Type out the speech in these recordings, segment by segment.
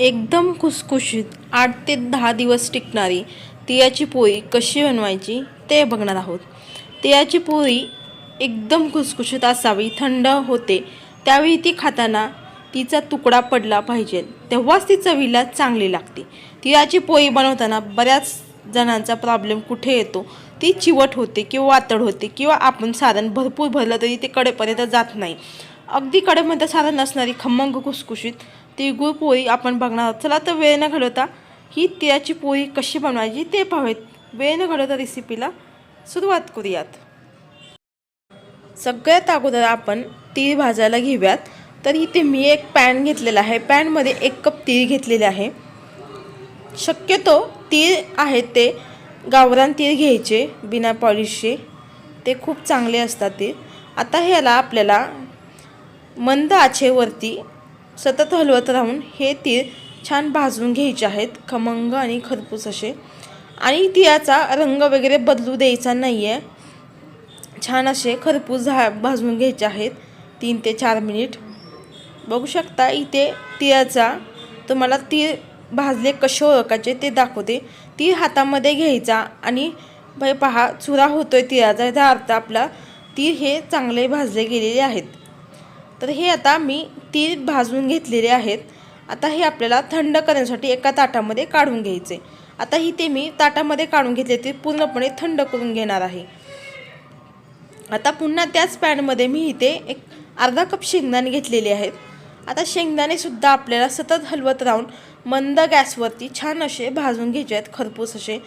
एकदम खुसखुशीत आठ ते दहा दिवस टिकणारी तिळाची पोळी कशी बनवायची ते बघणार आहोत. तिळाची पोळी एकदम खुसखुशीत असावी थंड होते. त्यावेळी ती खाताना तिचा तुकडा पडला पाहिजे. तेव्हाच ती चवीला चांगली लागते. तिळाची पोळी बनवताना बऱ्याच जणांचा प्रॉब्लेम कुठे येतो? ती चिवट होते किंवा वातड होते किंवा आपण सारण भरपूर भरलं तरी ते कडेपर्यंत जात नाही. अगदी कडेमध्ये सारण नसणारी खमंग खुसखुशीत तिळगुळ पोळी आपण बघणार आहोत. चला तर वेळ न घडवता ही तिळाची पोळी कशी बनवायची ते पाहूयात. वेळ न घडवता रेसिपीला सुरुवात करूयात. सगळ्यात अगोदर आपण तीळ भाजायला घेऊयात. तर इथे मी एक पॅन घेतलेला आहे. पॅनमध्ये एक कप तीळ घेतलेले आहे. शक्यतो तीळ आहेत ते गावरान तीळ घ्यायचे बिना पॉलिशचे. ते खूप चांगले असतात ते आता ह्याला आपल्याला मंद आचेवरती सतत हलवत राहून हे तीळ छान भाजून घ्यायचे आहेत खमंग आणि खरपूस असे. आणि तिळाचा रंग वगैरे बदलू द्यायचा नाही आहे छान असे खरपूस झा भाजून घ्यायचे आहेत तीन ते चार मिनिट. बघू शकता इथे तिळाचा तुम्हाला तीळ भाजले कसे ओळखायचे ते दाखवते. तीळ हातामध्ये घ्यायचा आणि भाई पहा चुरा होतोय तिळाचा याचा अर्थ आपला तीळ हे चांगले भाजले गेलेले आहेत. तर हे आता मी ती भाजून घेतलेले आहेत. आता हे आपल्याला थंड करण्यासाठी एका ताटामध्ये काढून घ्यायचे. आता ही ते मी ताटामध्ये काढून घेतले ते पूर्णपणे थंड करून घेणार आहे. आता पुन्हा त्याच पॅनमध्ये मी इथे एक अर्धा कप शेंगदाणे घेतलेले आहेत. आता शेंगदाणेसुद्धा आपल्याला सतत हलवत राहून मंद गॅसवरती छान असे भाजून घ्यायचे आहेत खरपूस असे.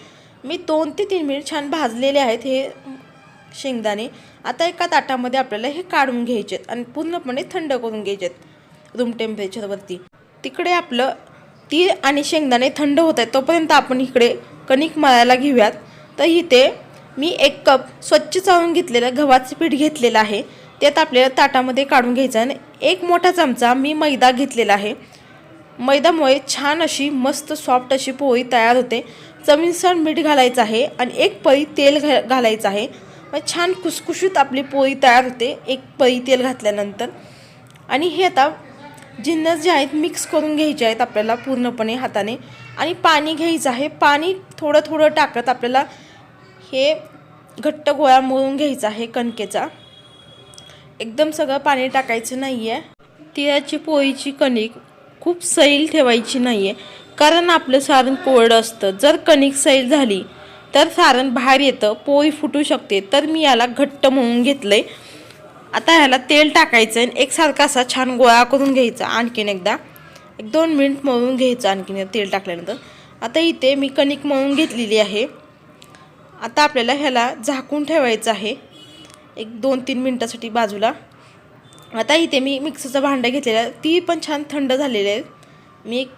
मी दोन ते तीन मिनिट छान भाजलेले आहेत हे शेंगदाणे. आता एका ताटामध्ये आपल्याला हे काढून घ्यायचे आहेत आणि पूर्णपणे थंड करून घ्यायचे आहेत. रूम टेम्परेचरवरती तिकडे आपलं तीळ आणि शेंगदाणे थंड होत आहेत तोपर्यंत आपण इकडे कणिक मळायला घेऊयात. तर इथे मी एक कप स्वच्छ चाळून घेतलेलं गव्हाचं पीठ घेतलेलं आहे. त्यात आपल्याला ताटामध्ये काढून घ्यायचं आणि एक मोठा चमचा मी मैदा घेतलेला आहे. मैदामुळे छान अशी मस्त सॉफ्ट अशी पोळी तयार होते. चवीनुसार मीठ घालायचं आहे आणि एक पळी तेल घा घालायचं आहे. मग छान कुसकुशीत आपली पोळी तयार होते एक पळी तेल घातल्यानंतर. आणि हे आता जिन्नस जे आहेत मिक्स करून घ्यायचे आहेत आपल्याला पूर्णपणे हाताने. आणि पाणी घ्यायचं आहे. पाणी थोडं थोडं टाकत आपल्याला हे घट्ट गोळा मळून घ्यायचा आहे कणकेचा. एकदम सगळं पाणी टाकायचं नाही आहे तिळाची पोळीची कणिक खूप सैल ठेवायची नाही आहे कारण आपलं सारण कोरडं असतं. जर कणिक सैल झाली तर सारण बाहेर येतं पोळी फुटू शकते. तर मी याला घट्ट म्हणून घेतलं आहे आता ह्याला तेल टाकायचं आणि एकसारखा असा छान गोळा करून घ्यायचा आणखीन एकदा. एक दोन मिनिट मळून घ्यायचं आणखीन तेल टाकल्यानंतर. आता इथे मी कणिक मळून घेतलेली आहे. आता आपल्याला ह्याला झाकून ठेवायचं आहे. एक दोन तीन मिनटासाठी बाजूला. आता इथे मी मिक्सरचं भांडं घेतलेलं आहे. ती पण छान थंड झालेली आहेत मी एक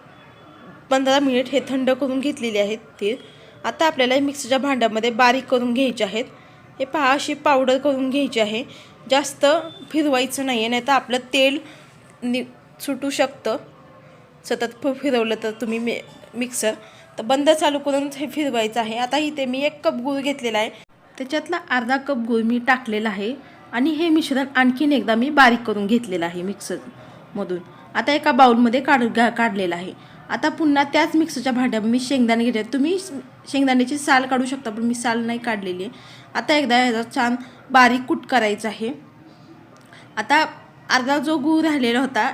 पंधरा मिनिट हे थंड करून घेतलेले आहेत ते. आता आपल्याला मिक्सरच्या भांड्यामध्ये बारीक करून घ्यायचे आहेत. हे पहा अशी पावडर करून घ्यायची आहे. जास्त फिरवायचं नाही आहे नाही तर आपलं तेल नि सुटू शकतं. सतत फ फिरवलं तर तुम्ही मे मिक्सर तर बंद चालू करून हे फिरवायचं आहे. आता इथे मी एक कप गूळ घेतलेला आहे. त्याच्यातला अर्धा कप गूळ मी टाकलेला आहे आणि हे मिश्रण आणखीन एकदा मी बारीक करून घेतलेलं आहे मिक्सरमधून आता एका बाऊलमध्ये काढ काढलेलं आहे. आता पुन्हा त्याच मिक्सरच्या भांड्यात मी शेंगदाणे घेतले. तुम्ही शेंगदाण्याची साल काढू शकता पण मी साल नाही काढलेली. आहे आता एकदा ह्याचा छान बारीक कूट करायचं आहे. आता अर्धा जो गूळ राहिलेला होता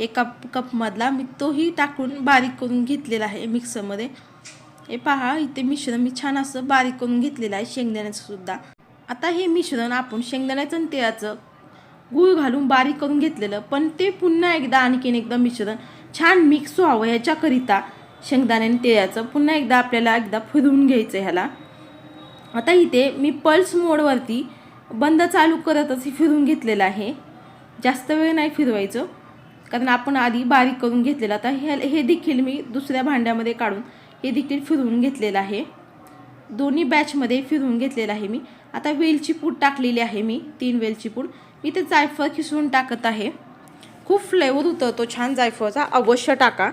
एका कपमधला मी तोही टाकून बारीक करून घेतलेला आहे मिक्सरमध्ये. हे पहा इथे मिश्रण मी छान असं बारीक करून घेतलेलं आहे शेंगदाण्याचं सुद्धा. आता हे मिश्रण आपण शेंगदाण्याचं आणि तेळाचं गूळ घालून बारीक करून घेतलेलं पण ते पुन्हा एकदा आणखीन एकदा मिश्रण छान मिक्स व्हावं ह्याच्याकरिता शेंगदाण्याने आणि तिळाचं. पुन्हा एकदा आपल्याला एकदा फिरवून घ्यायचं आहे ह्याला. आता इथे मी पल्स मोडवरती बंद चालू करतच फिरून घेतलेलं आहे. जास्त वेळ नाही फिरवायचं. कारण आपण आधी बारीक करून घेतलेलं. आता हे हे देखील मी दुसऱ्या भांड्यामध्ये काढून हे देखील फिरवून घेतलेलं आहे. दोन्ही बॅचमध्ये फिरवून घेतलेलं आहे मी. आता वेलची पूड टाकलेली आहे मी. तीन वेलची पूड. मी ते जायफळ खिसवून टाकत आहे. खूप फ्लेवर होतं तो छान जायफळचा. अवश्य टाका.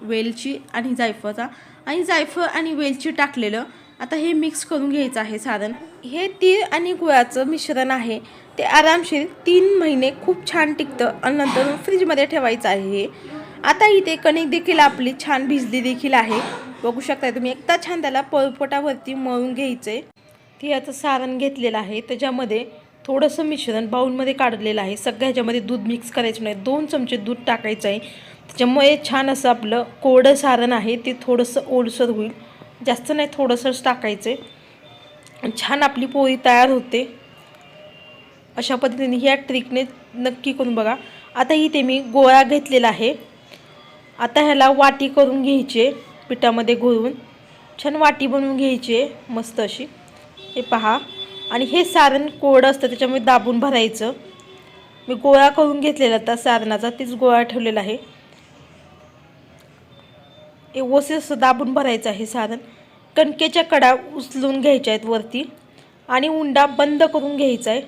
वेलची आणि जायफळचा. आणि जायफळ आणि वेलची टाकलेलं. आता हे मिक्स करून घ्यायचं आहे सारण हे तीळ आणि गुळाचं मिश्रण आहे. ते आरामशीर तीन महिने खूप छान टिकतं आणि नंतर फ्रीजमध्ये ठेवायचं आहे. हे आता इथे कणिक देखील आपली छान भिजली देखील आहे. बघू शकता तुम्ही एकदा छान त्याला पळपटावरती मळून घ्यायचं आहे तिळाचं सारण घेतलेलं आहे. त्याच्यामध्ये थोडंसं मिश्रण बाऊलमध्ये काढलेलं आहे. सगळ्या ह्याच्यामध्ये दूध मिक्स करायचं नाही. दोन चमचे दूध टाकायचं आहे. त्याच्यामुळे छान असं आपलं कोरडं सारण आहे ते थोडंसं ओलसर होईल. जास्त नाही थोडंसंच टाकायचं आहे. छान आपली पोळी तयार होते. अशा पद्धतीने ह्या ट्रिकने नक्की करून बघा. आता इथे मी गोळा घेतलेला आहे. आता ह्याला वाटी करून घ्यायची पिठामध्ये घोळून. छान वाटी बनवून घ्यायची आहे मस्त अशी. हे पहा. आणि हे सारण कोरडं असतं त्याच्यामुळे दाबून भरायचं. मी गोळा करून घेतलेला होता सारणाचा तीच गोळा ठेवलेला आहे. हे ओसे असं दाबून भरायचं आहे सारण. कणकेच्या कडा उचलून घ्यायच्या आहेत वरती आणि उंडा बंद करून घ्यायचा आहे.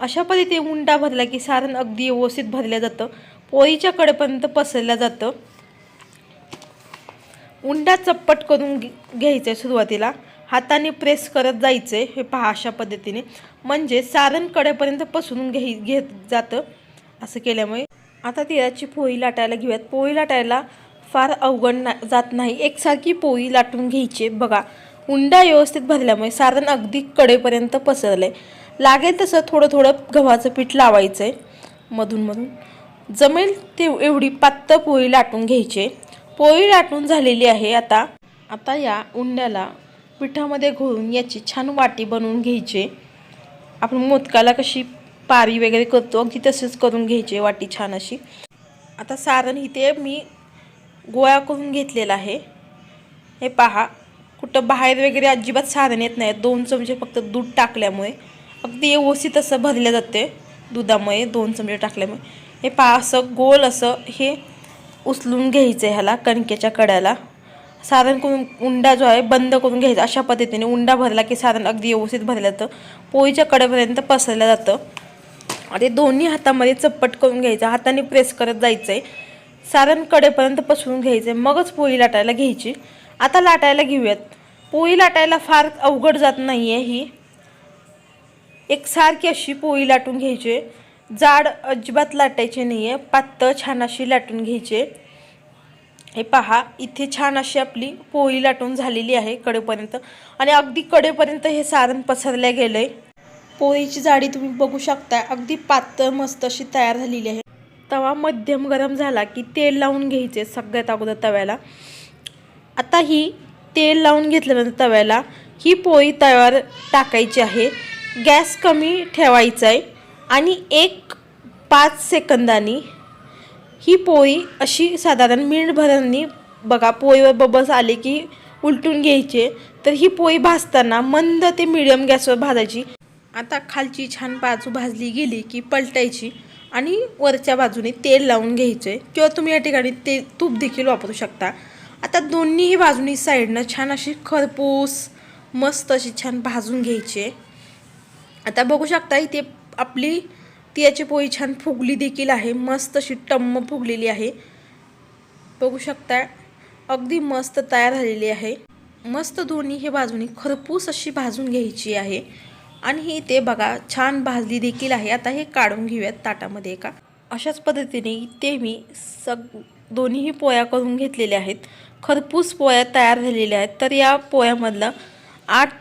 अशा पद्धतीने उंडा भरला की सारण अगदी व्यवस्थित भरलं जातं. पोळीच्या कडेपर्यंत पसरलं जातं. उंडा चप्पट करून घे- घ्यायचं आहे सुरुवातीला. हाताने प्रेस करत जायचं आहे हे पहा अशा पद्धतीने. म्हणजे सारण कडेपर्यंत पसरून घे घेत जातं असं केल्यामुळे. आता तिळाची पोळी लाटायला घेऊयात. पोळी लाटायला फार अवघड ना जात नाही. एकसारखी पोळी लाटून घ्यायची बघा उंडा व्यवस्थित भरल्यामुळे सारण अगदी कडेपर्यंत पसरलं आहे लागेल तसं थोडं थोडं गव्हाचं पीठ लावायचं आहे मधून जमेल ते एवढी पातळ पोळी लाटून घ्यायची पोळी लाटून झालेली आहे आता. आता या उंड्याला पिठामध्ये घोळून याची छान वाटी बनवून घ्यायचे. आपण मोदकाला कशी पारी वगैरे करतो अगदी तसेच करून घ्यायचे वाटी छान अशी. आता सारण इथे मी गोळा करून घेतलेला आहे. हे पहा कुठं बाहेर वगैरे अजिबात सारण येत नाही. दोन चमचे फक्त दूध टाकल्यामुळे. अगदी व्यवस्थित असं भरले जाते दुधामुळे दोन चमचे टाकल्यामुळे. हे पहा असं गोल असं हे उचलून घ्यायचं आहे ह्याला कणकेच्या कड्याला. सारण करून उंडा जो आहे बंद करून घ्यायचा अशा पद्धतीने उंडा भरला की सारण अगदी व्यवस्थित भरलं जातं पोळीच्या कडेपर्यंत पसरलं जातं. आणि दोन्ही हातामध्ये चप्पट करून घ्यायचं हाताने प्रेस करत जायचं आहे सारण कडेपर्यंत पसरून घ्यायचं आहे मगच पोळी लाटायला घ्यायची. आता लाटायला घेऊयात. पोळी लाटायला फार अवघड जात नाही आहे ही. एक सारखी अशी पोळी लाटून घ्यायची. आहे. जाड अजिबात लाटायची नाही आहे पातळ छान अशी लाटून घ्यायची. आहे. हे पहा इथे छान अशी आपली पोळी लाटून झालेली आहे कडेपर्यंत. आणि अगदी कडेपर्यंत हे सारण पसरल्या गेलं आहे पोळीची जाडी तुम्ही बघू शकता अगदी पातळ मस्त अशी तयार झालेली आहे. तवा मध्यम गरम झाला की तेल लावून घ्यायचे सगळ्यात अगोदर तव्याला. आता ही तेल लावून घेतल्यानंतर तव्याला ही पोळी तव्यावर टाकायची आहे. गॅस कमी ठेवायचा आहे आणि एक पाच सेकंदांनी ही पोळी अशी साधारण मिनिटभरांनी बघा पोळीवर बबल्स आले की उलटून घ्यायचे. तर ही पोळी भाजताना मंद ते मिडियम गॅसवर भाजायची. आता खालची छान बाजू भाजली गेली की पलटायची आणि वरच्या बाजूने तेल लावून घ्यायचे. किंवा तुम्ही या ठिकाणी ते तूप देखील वापरू शकता. आता दोन्हीही बाजूनी साईडनं छान अशी खरपूस मस्त अशी छान भाजून घ्यायची. आता बघू शकता इथे आपली तिळाची पोळी छान फुगली देखील आहे. मस्त अशी टम्म फुगलेली आहे. बघू शकता अगदी मस्त तयार झालेली आहे. मस्त दोन्ही हे बाजूनी खरपूस अशी भाजून घ्यायची आहे. आणि ही ते बघा छान भाजली देखील आहे. आता हे काढून घेऊयात ताटामध्ये एका. अशाच पद्धतीने ते मी सग दोन्हीही पोळ्या करून घेतलेल्या आहेत. खरपूस पोळ्या तयार झालेल्या आहेत. तर या पोळ्यामधलं आठ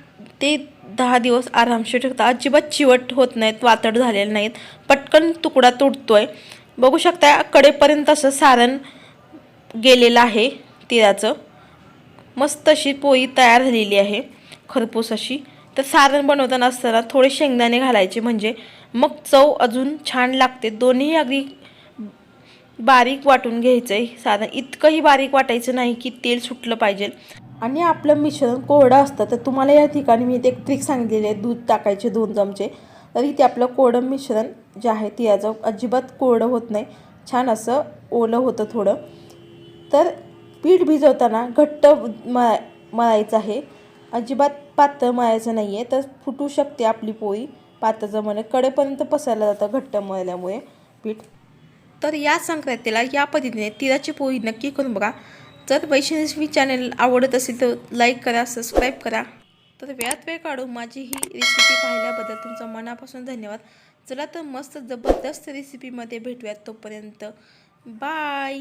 ते दहा दिवस आरामशीर ठेवता अजिबात चिवट होत नाहीत वातड झालेले नाहीत. पटकन तुकडा तुटतो आहे बघू शकता कडेपर्यंत असं सारण गेलेलं आहे तिळाचं. मस्त अशी पोळी तयार झालेली आहे खरपूस अशी. तर सारण बनवताना असताना थोडे शेंगदाणे घालायचे म्हणजे मग चव अजून छान लागते. दोन्ही अगदी बारीक वाटून घ्यायचं आहे साधारण इतकंही बारीक वाटायचं नाही की तेल सुटलं पाहिजे. आणि आपलं मिश्रण कोरडं असतं तर तुम्हाला या ठिकाणी मी एक ट्रिक सांगितलेली आहे दूध टाकायचे दोन चमचे. तर इथे आपलं कोरडं मिश्रण जे आहे ते याचं अजिबात कोरडं होत नाही. छान असं ओलं होतं थोडं. तर पीठ भिजवताना घट्ट मळा मळायचं आहे. अजिबात पातळ मळायचं नाही आहे तर फुटू शकते आपली पोळी. पातळ जमवणे कडेपर्यंत पसरलं जातं घट्ट मळल्यामुळे पीठ. तर या संक्रांतीला या पद्धतीने तिळाची पोळी नक्की करून बघा. जर वैष्णवी चॅनल आवडत असेल तर लाईक करा सबस्क्राईब करा. तर वेळात वेळ काढून माझी ही रेसिपी पाहिल्याबद्दल तुमचा मनापासून धन्यवाद. चला तर मस्त जबरदस्त रेसिपीमध्ये भेटूयात तोपर्यंत. बाय